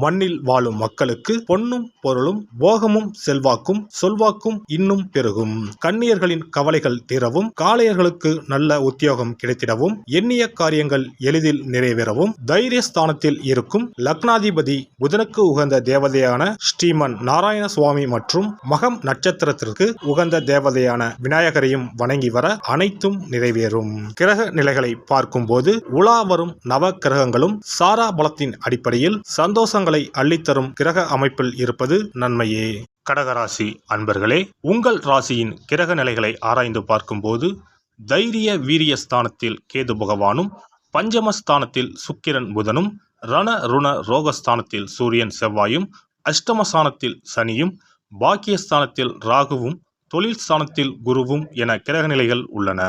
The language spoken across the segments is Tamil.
மண்ணில் வாழும் மக்களுக்கு பொன்னும் பொருளும் போகமும் செல்வாக்கும் சொல்வாக்கும் இன்னும் பெருகும். கண்ணியர்களின் கவலைகள் தீரவும் காளையர்களுக்கு நல்ல உத்தியோகம் கிடைத்திடவும் எண்ணிய காரியங்கள் எளிதில் நிறைவேறவும் தைரியஸ்தானத்தில் இருக்கும் லக்னாதிபதி புதனுக்கு உகந்த தேவதையான ஸ்ரீமன் நாராயண சுவாமி மற்றும் மகம் நட்சத்திரத்திற்கு உகந்த தேவதையான விநாயகரையும் வணங்கி வர அனைத்தும் நிறைவேறும். கிரக நிலைகளை பார்க்கும்போது உலா வரும் நவ கிரகங்களும் சாரா பலத்தின் அடிப்படையில் சந்தோஷங்கள் அள்ளித்தரும் கிரக அமைப்பில் இருப்பது நன்மையே. கடகராசி அன்பர்களே உங்கள் ராசியின் கிரக நிலைகளை ஆராய்ந்து பார்க்கும்போது தைரிய வீரிய ஸ்தானத்தில் கேது பகவானும் பஞ்சமஸ்தானத்தில் சுக்கிரன் புதனும் ரண ருண ரோகஸ்தானத்தில் சூரியன் செவ்வாயும் அஷ்டமஸ்தானத்தில் சனியும் பாக்கியஸ்தானத்தில் ராகுவும் தொழில் ஸ்தானத்தில் குருவும் என கிரக நிலைகள் உள்ளன.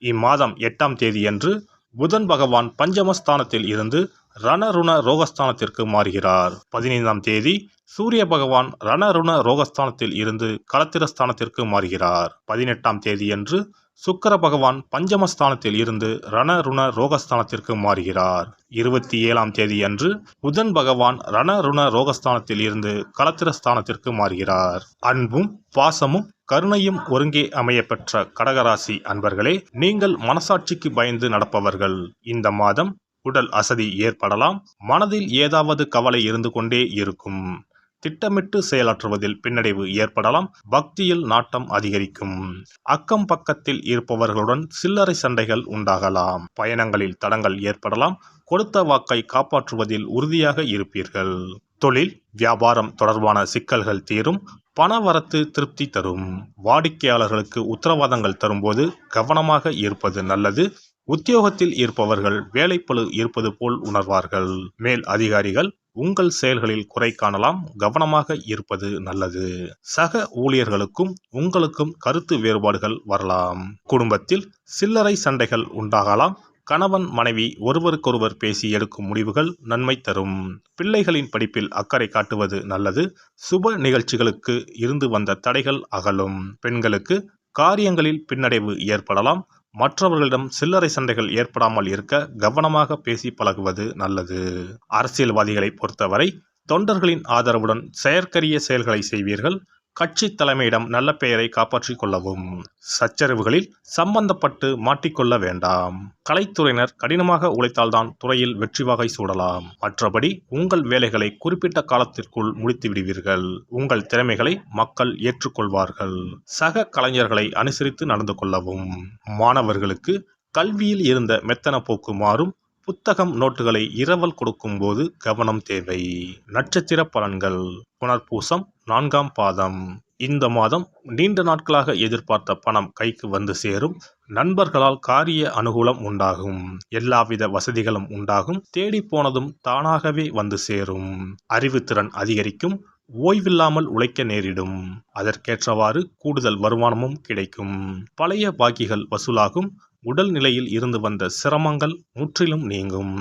இம்மாதம் எட்டாம் தேதியன்று புதன் பகவான் பஞ்சமஸ்தானத்தில் இருந்து ரணருண ரோகஸ்தானத்திற்கு மாறுகிறார். பதினைந்தாம் தேதி சூரிய பகவான் ரணருண ரோகஸ்தானத்தில் இருந்து களத்திரஸ்தானத்திற்கு மாறுகிறார். பதினெட்டாம் தேதியன்று சுக்கர பகவான் பஞ்சமஸ்தானத்தில் இருந்து ரணருண ரோகஸ்தானத்திற்கு மாறுகிறார். இருபத்தி ஏழாம் தேதியன்று புதன் பகவான் ரணருண ரோகஸ்தானத்தில் இருந்து களத்திரஸ்தானத்திற்கு மாறுகிறார். அன்பும் பாசமும் கருணையும் ஒருங்கே அமையப்பெற்ற கடகராசி அன்பர்களே நீங்கள் மனசாட்சிக்கு பயந்து நடப்பவர்கள். இந்த மாதம் உடல் அசதி ஏற்படலாம். மனதில் ஏதாவது கவலை இருந்து கொண்டே இருக்கும். திட்டமிட்டு செயலாற்றுவதில் பின்னடைவு ஏற்படலாம். பக்தியில் நாட்டம் அதிகரிக்கும். அக்கம் பக்கத்தில் இருப்பவர்களுடன் சில்லறை சண்டைகள் உண்டாகலாம். பயணங்களில் தடங்கள் ஏற்படலாம். கொடுத்த வாக்கை காப்பாற்றுவதில் உறுதியாக இருப்பீர்கள். தொழில் வியாபாரம் தொடர்பான சிக்கல்கள் தீரும். பணவரத்து திருப்தி தரும். வாடிக்கையாளர்களுக்கு உத்தரவாதங்கள் தரும்போது கவனமாக இருப்பது நல்லது. உத்தியோகத்தில் இருப்பவர்கள் வேலைப்பளு இருப்பது போல் உணர்வார்கள். மேல் அதிகாரிகள் உங்கள் செயல்களில் குறை காணலாம் கவனமாக இருப்பது நல்லது. சக ஊழியர்களுக்கும் உங்களுக்கும் கருத்து வேறுபாடுகள் வரலாம். குடும்பத்தில் சில்லறை சண்டைகள் உண்டாகலாம். கணவன் மனைவி ஒருவருக்கொருவர் பேசி எடுக்கும் முடிவுகள் நன்மை தரும். பிள்ளைகளின் படிப்பில் அக்கறை காட்டுவது நல்லது. சுப நிகழ்ச்சிகளுக்கு இருந்து வந்த தடைகள் அகலும். பெண்களுக்கு காரியங்களில் பின்னடைவு ஏற்படலாம். மற்றவர்களிடம் சில்லறை சண்டைகள் ஏற்படாமல் இருக்க கவனமாக பேசி பழகுவது நல்லது. அரசியல்வாதிகளை பொறுத்தவரை தொண்டர்களின் ஆதரவுடன் செயற்கரிய செயல்களை செய்வீர்கள். கட்சி தலைமையிடம் நல்ல பெயரை காப்பாற்றிக் கொள்ளவும். சச்சரவுகளில் சம்பந்தப்பட்டு மாட்டிக்கொள்ள வேண்டாம். கலைத்துறையினர் கடினமாக உழைத்தால்தான் துறையில் வெற்றி வகை சூடலாம். மற்றபடி உங்கள் வேலைகளை குறிப்பிட்ட காலத்திற்குள் முடித்து விடுவீர்கள். உங்கள் திறமைகளை மக்கள் ஏற்றுக்கொள்வார்கள். சக கலைஞர்களை அனுசரித்து நடந்து கொள்ளவும். மாணவர்களுக்கு கல்வியில் இருந்த மெத்தன போக்கு மாறும். புத்தகம் நோட்டுகளை இரவல் கொடுக்கும்போது கவனம் தேவை. நட்சத்திர பலன்கள். புனர்பூசம் நான்காம் பாதம். இந்த மாதம் நீண்ட நாட்களாக எதிர்பார்த்த பணம் கைக்கு வந்து சேரும். நண்பர்களால் காரிய அனுகூலம் உண்டாகும். எல்லாவித வசதிகளும் உண்டாகும். தேடி போனதும் தானாகவே வந்து சேரும். அறிவுத்திறன் அதிகரிக்கும். ஓய்வில்லாமல் உழைக்க நேரிடும். அதற்கேற்றவாறு கூடுதல் வருமானமும் கிடைக்கும். பழைய பாக்கிகள் வசூலாகும். உடல் நிலையில் இருந்து வந்த சிரமங்கள் முற்றிலும் நீங்கும்.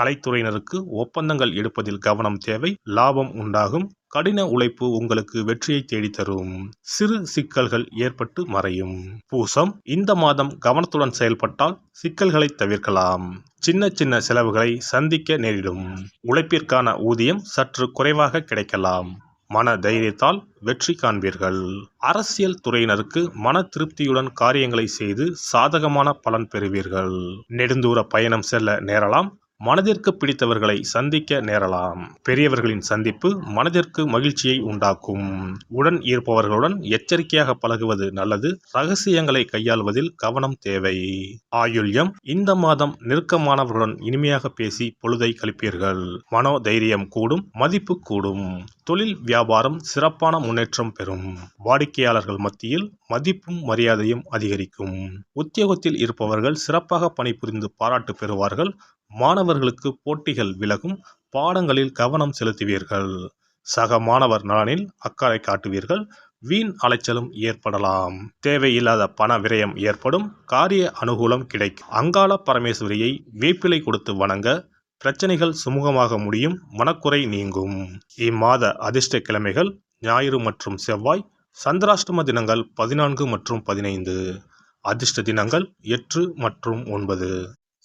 கலைத்துறையினருக்கு ஒப்பந்தங்கள் எடுப்பதில் கவனம் தேவை. லாபம் உண்டாகும். கடின உழைப்பு உங்களுக்கு வெற்றியை தேடித்தரும். சிறு சிக்கல்கள் ஏற்பட்டு மறையும். பூசம் இந்த மாதம் கவனத்துடன் செயல்பட்டால் சிக்கல்களை தவிர்க்கலாம். சின்ன சின்ன செலவுகளை சந்திக்க நேரிடும். உழைப்பிற்கான ஊதியம் சற்று குறைவாக கிடைக்கலாம். மன தைரியத்தால் வெற்றி காண்பீர்கள். அரசியல் துறையினருக்கு மன திருப்தியுடன் காரியங்களை செய்து சாதகமான பலன் பெறுவீர்கள். நெடுந்தூர பயணம் செல்ல நேரலாம். மனதிற்கு பிடித்தவர்களை சந்திக்க நேரலாம். பெரியவர்களின் சந்திப்பு மனதிற்கு மகிழ்ச்சியை உண்டாக்கும். உடன் இருப்பவர்களுடன் எச்சரிக்கையாக பழகுவது நல்லது. ரகசியங்களை கையாள்வதில் கவனம் தேவை. ஆயுள்யம் இந்த மாதம் நெருக்கமானவர்களுடன் இனிமையாக பேசி பொழுதை கழிப்பீர்கள். மனோ தைரியம் கூடும் மதிப்பு கூடும். தொழில் வியாபாரம் சிறப்பான முன்னேற்றம் பெறும். வாடிக்கையாளர்கள் மத்தியில் மதிப்பும் மரியாதையும் அதிகரிக்கும். உத்தியோகத்தில் இருப்பவர்கள் சிறப்பாக பணிபுரிந்து பாராட்டு பெறுவார்கள். மாணவர்களுக்கு போட்டிகள் விலகும். பாடங்களில் கவனம் செலுத்துவீர்கள். சக மாணவர் நலனில் அக்கறை காட்டுவீர்கள். வீண் அலைச்சலும் ஏற்படலாம். தேவையில்லாத பண விரயம் ஏற்படும். காரிய அனுகூலம் கிடைக்கும். அங்காள பரமேஸ்வரியை வேப்பிலை கொடுத்து வணங்க பிரச்சனைகள் சுமூகமாக முடியும் மனக்குறை நீங்கும். இம்மாத அதிர்ஷ்ட கிழமைகள் ஞாயிறு மற்றும் செவ்வாய் சந்திராஷ்டம தினங்கள் பதினான்கு மற்றும் பதினைந்து. அதிர்ஷ்ட தினங்கள் எட்டு மற்றும் ஒன்பது.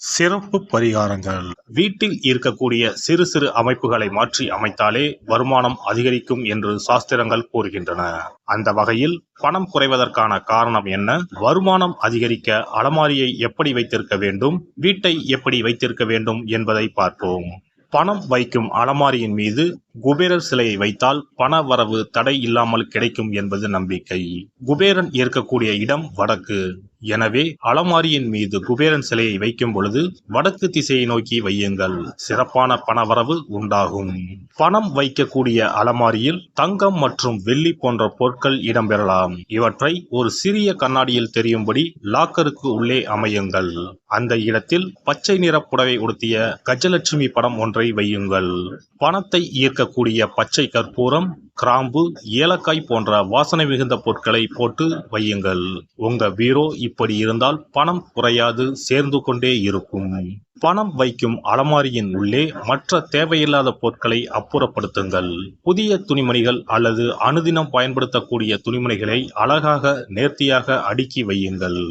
சிறப்பு பரிகாரங்கள். வீட்டில் இருக்கக்கூடிய சிறு சிறு அமைப்புகளை மாற்றி அமைத்தாலே வருமானம் அதிகரிக்கும் என்று சாஸ்திரங்கள் கூறுகின்றன. அந்த வகையில் பணம் குறைவதற்கான காரணம் என்ன? வருமானம் அதிகரிக்க அலமாரியை எப்படி வைத்திருக்க வேண்டும்? வீட்டை எப்படி வைத்திருக்க வேண்டும் என்பதை பார்ப்போம். பணம் வைக்கும் அலமாரியின் மீது குபேரர் சிலையை வைத்தால் பண வரவு தடை இல்லாமல் கிடைக்கும் என்பது நம்பிக்கை. குபேரன் இருக்கக்கூடிய இடம் வடக்கு. எனவே அலமாரியின் மீது குபேரன் சிலையை வைக்கும் பொழுது வடக்கு திசையை நோக்கி வையுங்கள். சிறப்பான பணவரவு உண்டாகும். பணம் வைக்கக்கூடிய அலமாரியில் தங்கம் மற்றும் வெள்ளி போன்ற பொருட்கள் இடம்பெறலாம். இவற்றை ஒரு சிறிய கண்ணாடியில் தெரியும்படி லாக்கருக்கு உள்ளே அமையுங்கள். அந்த இடத்தில் பச்சை நிற புடவை உடுத்திய கஜலட்சுமி படம் ஒன்றை வையுங்கள். பணத்தை இருக்கக்கூடிய பச்சை கற்பூரம் கிராம்பு ஏலக்காய் போன்ற வாசனை மிகுந்த பொருட்களை போட்டு வையுங்கள். உங்க வீரோ இப்படி இருந்தால் பணம் குறையாது சேர்ந்து கொண்டே இருக்கும். பணம் வைக்கும் அலமாரியின் உள்ளே மற்ற தேவையில்லாத பொருட்களை அப்புறப்படுத்துங்கள். புதிய துணிமணிகள் அல்லது அனுதினம் பயன்படுத்தக்கூடிய துணிமணிகளை அழகாக நேர்த்தியாக அடுக்கி வையுங்கள்.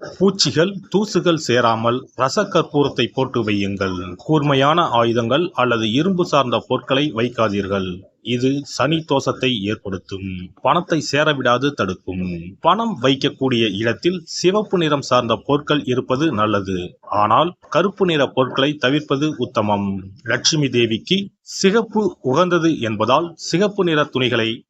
பூச்சிகள் தூசுகள் சேராமல் ரசக்கற்பூரத்தை போட்டு வையுங்கள். கூர்மையான ஆயுதங்கள் அல்லது இரும்பு சார்ந்த பொருட்களை வைக்காதீர்கள். இது சனி தோஷத்தை ஏற்படுத்தும். பணத்தை சேரவிடாது தடுக்கும். பணம் வைக்கக்கூடிய இடத்தில் சிவப்பு நிறம் சார்ந்த பொருட்கள் இருப்பது நல்லது. ஆனால் கருப்பு நிற பொருட்களை தவிர்ப்பது உத்தமம். லட்சுமி தேவிக்கு சிகப்பு உகந்தது என்பதால் சிகப்பு நிற துணிகளை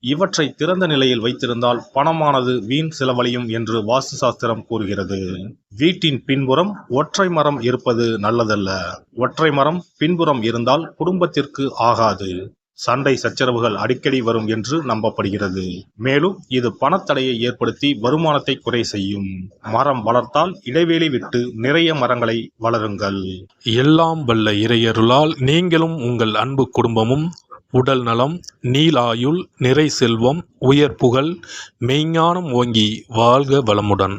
இவற்றை திறந்த நிலையில் வைத்திருந்தால் பணமானது வீண் செலவழியும் என்று வாஸ்து சாஸ்திரம் கூறுகிறது. வீட்டின் பின்புறம் ஒற்றை மரம் இருப்பது நல்லதல்ல. ஒற்றை மரம் பின்புறம் இருந்தால் குடும்பத்திற்கு ஆகாது. சண்டை சச்சரவுகள் அடிக்கடி வரும் என்று நம்பப்படுகிறது. மேலும் இது பணத்தடையை ஏற்படுத்தி வருமானத்தை குறை செய்யும். மரம் வளர்த்தால் இடைவெளி விட்டு நிறைய மரங்களை வளருங்கள். எல்லாம் வல்ல இறையருளால் நீங்களும் உங்கள் அன்பு குடும்பமும் உடல் நலம் நீலாயுள் நிறை செல்வம் உயர் புகழ் மெய்ஞானம் ஓங்கி வாழ்க வளமுடன்.